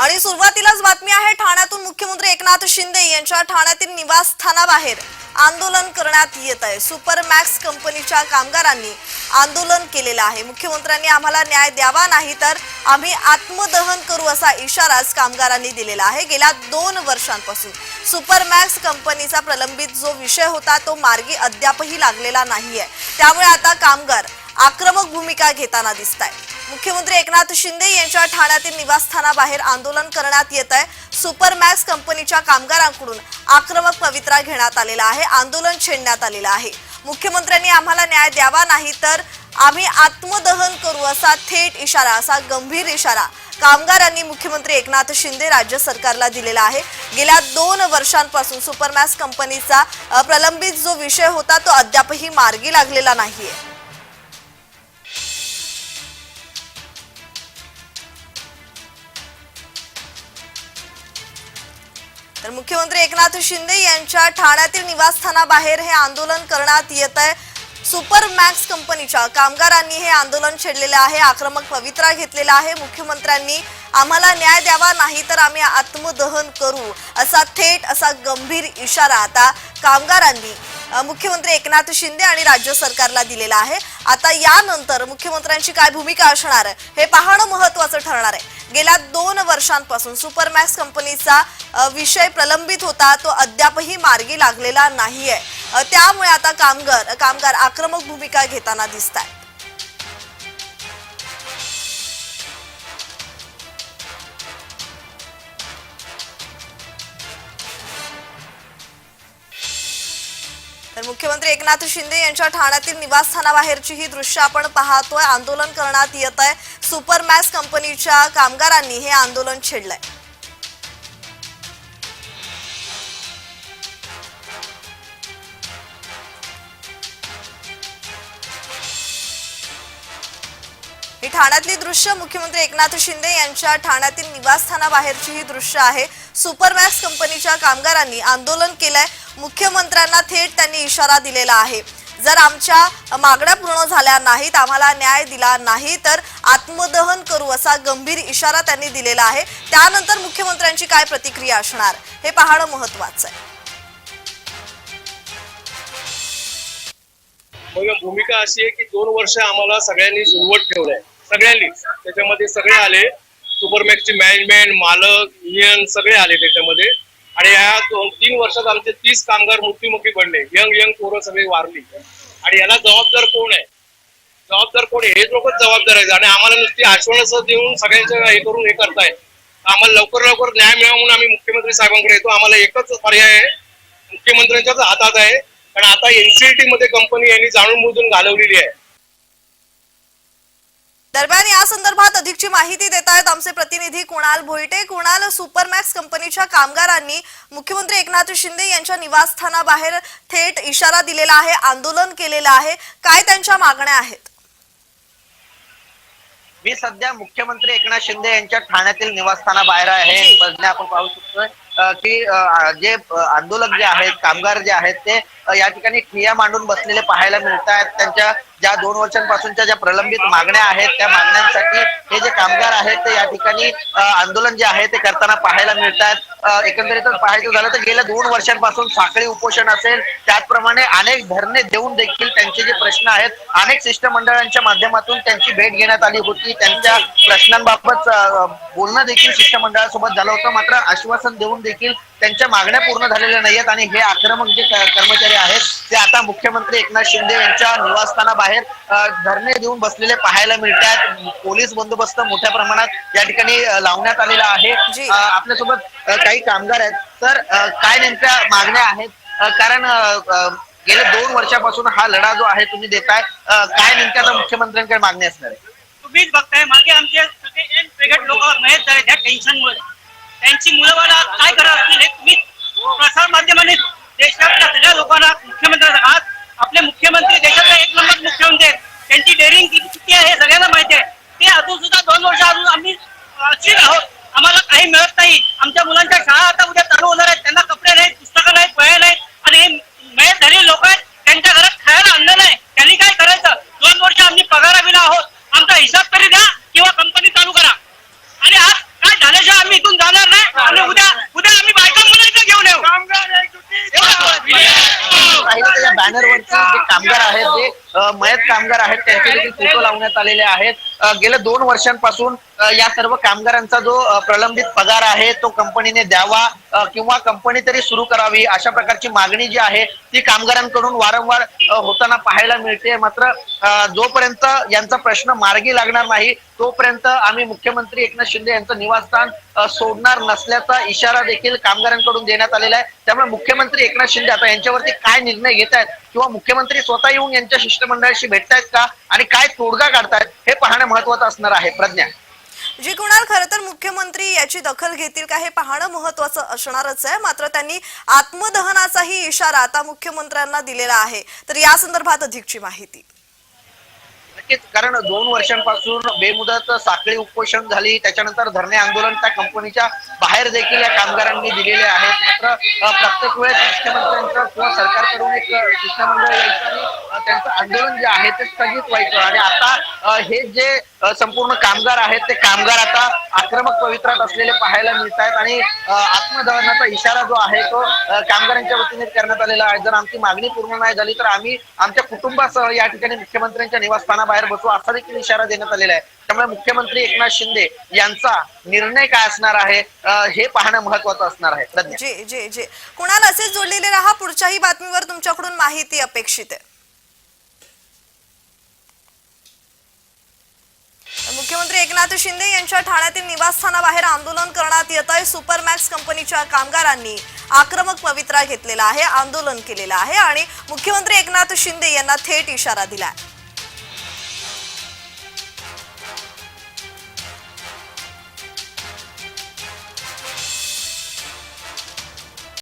आणि सुरुवातीलाच बातमी आहे ठाण्यातून मुख्यमंत्री एकनाथ शिंदे यांच्या ठाण्यातील निवासस्थानाबाहेर आंदोलन करण्यात येत आहे. सुपर मॅक्स कंपनीच्या कामगारांनी आंदोलन केलेलं आहे. मुख्यमंत्र्यांनी आम्हाला न्याय द्यावा नाही तर आम्ही आत्मदहन करू असा इशाराच कामगारांनी दिलेला आहे. गेल्या दोन वर्षांपासून सुपर मॅक्स कंपनीचा प्रलंबित जो विषय होता तो मार्गी अद्यापही लागलेला नाहीये. त्यामुळे आता कामगार आक्रमक भूमिका घेताना दिसत आहे मुख्यमंत्री एकनाथ शिंदे यांच्या ठाण्यातील निवासस्थानाबाहेर आंदोलन करण्यात येत आहे. सुपरमॅक्स कंपनीच्या कामगारांकडून आक्रमक पवित्रा घेण्यात आलेला आहे. आंदोलन छेडण्यात आलेलं आहे. मुख्यमंत्र्यांनी आम्हाला न्याय द्यावा नाही तर आम्ही आत्मदहन करू असा थेट इशारा असा गंभीर इशारा कामगारांनी मुख्यमंत्री एकनाथ शिंदे राज्य सरकारला दिलेला आहे. गेल्या दोन वर्षांपासून सुपरमॅक्स कंपनीचा प्रलंबित जो विषय होता तो अद्यापही मार्गी लागलेला नाहीये. तर मुख्यमंत्री एकनाथ शिंदे यांच्या ठाण्यातील निवासस्थानाबाहेर हे आंदोलन करण्यात येत आहे. सुपर मॅक्स कंपनीच्या कामगारांनी हे आंदोलन छेडलेलं आहे. आक्रमक पवित्रा घेतलेला आहे. मुख्यमंत्र्यांनी आम्हाला न्याय द्यावा नाही तर आम्ही आत्मदहन करू. असा थेट असा गंभीर इशारा आता कामगारांनी मुख्यमंत्री एकनाथ शिंदे आणि राज्य सरकारला दिलेला आहे. आता यानंतर मुख्यमंत्र्यांची काय भूमिका असणार आहे हे पाहणं महत्वाचं ठरणार आहे. गेल्या दोन वर्षांपासून सुपरमॅक्स कंपनीचा विषय प्रलंबित होता तो अद्यापही मार्गी लागलेला नाहीये. त्यामुळे आता कामगार कामगार आक्रमक भूमिका घेताना दिसत आहे तर मुख्यमंत्री एकनाथ शिंदे यांच्या ठाण्यातील निवासस्थानाबाहेरची ही दृश्य आपण पाहतोय. आंदोलन करण्यात येत आहे. सुपरमॅक्स कंपनीच्या कामगारांनी हे आंदोलन छेडलंय. ही ठाण्यातली दृश्य मुख्यमंत्री एकनाथ शिंदे यांच्या ठाण्यातील निवासस्थानाबाहेरची ही दृश्य आहे. सुपरमॅक्स कंपनीच्या कामगारांनी आंदोलन केलंय. मुख्यमंत्र्यांना थेट त्यांनी इशारा दिलेला आहे. जर आमच्या मागण्या पूर्ण झाल्या नाहीत आम्हाला न्याय दिला नाही तर आत्मदहन करू असा गंभीर इशारा त्यांनी दिलेला आहे. त्यानंतर मुख्यमंत्र्यांची काय प्रतिक्रिया असणार? हे पाहणं महत्वाचं आहे. भूमिका अशी आहे की दोन वर्ष आम्हाला सगळ्यांनी सुरवत ठेवलंय. सगळ्यांनी. त्याच्यामध्ये सगळे आले. सुपरमॅक्सचे मॅनेजमेंट मालक युनियन सगळे आले त्याच्यामध्ये. आणि या दोन तीन वर्षात आमचे तीस कामगार मृत्यूमुखी पडले यंग यंग पोरं सगळी वारली. आणि याला जबाबदार कोण आहे? जबाबदार कोण आहे? हे लोकच जबाबदार आहेत. आणि आम्हाला नुसती आश्वासनं देऊन सगळ्यांचं हे करून हे करतायत. आम्हाला लवकर लवकर न्याय मिळावा म्हणून आम्ही मुख्यमंत्री साहेबांकडे येतो. आम्हाला एकच पर्याय आहे. मुख्यमंत्र्यांच्याच हातात आहे. कारण आता एनसीएलटी मध्ये कंपनी यांनी जाणून बुजून घालवलेली आहे. दरम्यान या संदर्भात अधिकची माहिती देत आहेत आमचे प्रतिनिधी कुणाल भोईटे. कुणाल सुपरमॅक्स कंपनीच्या कामगारांनी मुख्यमंत्री एकनाथ शिंदे यांच्या निवासस्थानाबाहेर थेट इशारा दिलेला आहे आंदोलन केलेलं आहे. काय त्यांच्या मागण्या आहेत? मी सध्या मुख्यमंत्री एकनाथ शिंदे यांच्या ठाण्यातील निवासस्थानाबाहेर आहे. आपण पाहू शकतोय. की जे आंदोलक जे आहेत कामगार जे आहेत ते या ठिकाणी ठिया मांडून बसलेले पाहायला मिळत आहेत त्यांच्या ज्या दोन वर्षांपासूनच्या ज्या प्रलंबित मागण्या आहेत त्या मागण्यांसाठी हे जे कामगार आहेत ते या ठिकाणी आंदोलन जे आहे ते करताना पाहायला मिळत आहेत एकंदरीतच पाहायचं झालं तर गेल्या दोन वर्षांपासून साखळी उपोषण असेल. त्याचप्रमाणे अनेक धरणे देऊन देखील त्यांचे जे प्रश्न आहेत अनेक शिष्टमंडळांच्या माध्यमातून त्यांची भेट घेण्यात आली होती. त्यांच्या प्रश्नांबाबत बोलणं देखील शिष्टमंडळासोबत झालं होतं. मात्र आश्वासन देऊन देखील त्यांच्या मागण्या पूर्ण झालेल्या नाहीयेत आणि हे आक्रमक जे क- कर्मचारी आहेत ते आता मुख्यमंत्री एकनाथ शिंदे यांच्या निवासस्थानाबाहेर धरणे देऊन बसलेले पाहायला मिळतात पोलीस बंदोबस्त मोठ्या प्रमाणात या ठिकाणी लावण्यात आलेला आहे. आपल्यासोबत काही कामगार आहेत. तर काय नेमक्या मागण्या आहेत? कारण गेल्या दोन वर्षापासून हा लढा जो आहे तुम्ही देताय काय नेमक्या आता मुख्यमंत्र्यांकडे मागणी असणार आहे? तुम्हीच बघताय मागे आमचे सगळे लोक मयत झाले त्या टेन्शनमुळे त्यांची मुलं बाळा काय करत असतील हे तुम्ही प्रसार माध्यमाने देशातल्या सगळ्या लोकांना मुख्यमंत्री आज आपले मुख्यमंत्री बॅनरवरचे जे कामगार आहेत जे मयत कामगार आहेत त्यांचे देखील फोटो लावण्यात आलेले आहेत. गेल्या दोन वर्षांपासून या सर्व कामगारांचा जो प्रलंबित पगार आहे तो कंपनीने द्यावा किंवा कंपनी तरी सुरू करावी अशा प्रकारची मागणी जी आहे ती कामगारांकडून वारंवार होताना पाहायला मिळते. मात्र जोपर्यंत यांचा प्रश्न मार्गी लागणार नाही तोपर्यंत आम्ही मुख्यमंत्री एकनाथ शिंदे यांचं निवासस्थान सोडणार नसल्याचा इशारा देखील कामगारांकडून देण्यात आलेला आहे. त्यामुळे मुख्यमंत्री एकनाथ शिंदे आता यांच्यावरती काय निर्णय घेत आहेत किंवा मुख्यमंत्री स्वतः येऊन यांच्या शिष्टमंडळाशी भेटतायत का आणि काय तोडगा काढतायत हे पाहणं महत्वाचं असणार आहे. प्रज्ञा. जी कुणाल खरं तर मुख्यमंत्री याची दखल घेतील का हे पाहणं महत्वाचं असणारच आहे. मात्र त्यांनी आत्मदहनाचाही इशारा आता मुख्यमंत्र्यांना दिलेला आहे. तर या संदर्भात अधिकची माहिती. नक्कीच कारण दोन वर्षांपासून बेमुदत साखळी उपोषण झाली. त्याच्यानंतर धरणे आंदोलन त्या कंपनीच्या बाहेर देखील या कामगारांनी दिलेले आहेत. मात्र प्रत्येक वेळेस मुख्यमंत्र्यांचं किंवा सरकारकडून एक शिष्टमंडळ यायचं आणि त्यांचं आंदोलन जे आहे ते स्थगित व्हायचं. आणि आता हे जे संपूर्ण कामगार आहेत. ते कामगार आता आक्रमक पवित्रात असलेले पाहायला मिळत आहेत आणि आत्मदहनाचा इशारा जो आहे तो कामगारांच्या वतीने करण्यात आलेला आहे. जर आमची मागणी पूर्ण नाही झाली तर आम्ही आमच्या कुटुंबासह या ठिकाणी मुख्यमंत्र्यांच्या निवासस्थानाबाहेर बसू असा देखील इशारा देण्यात आलेला आहे. त्यामुळे मुख्यमंत्री एकनाथ शिंदे यांचा निर्णय काय असणार आहे हे पाहणं महत्वाचं असणार आहे. जे जी जी जी. कुणाल असेच जोडलेले राहा पुढच्याही बातमीवर तुमच्याकडून माहिती अपेक्षित आहे. मुख्यमंत्री एकनाथ शिंदे यांच्या ठाण्यातील निवासस्थानाबाहेर आंदोलन करण्यात येत आहे सुपरमॅक्स कंपनीच्या कामगारांनी आक्रमक पवित्रा घेतलेला आहे आंदोलन केलेलं आहे आणि मुख्यमंत्री एकनाथ शिंदे यांना थेट इशारा दिलाय.